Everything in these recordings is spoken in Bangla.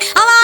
I'm out.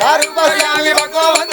তার উপাসে আমি ভগবান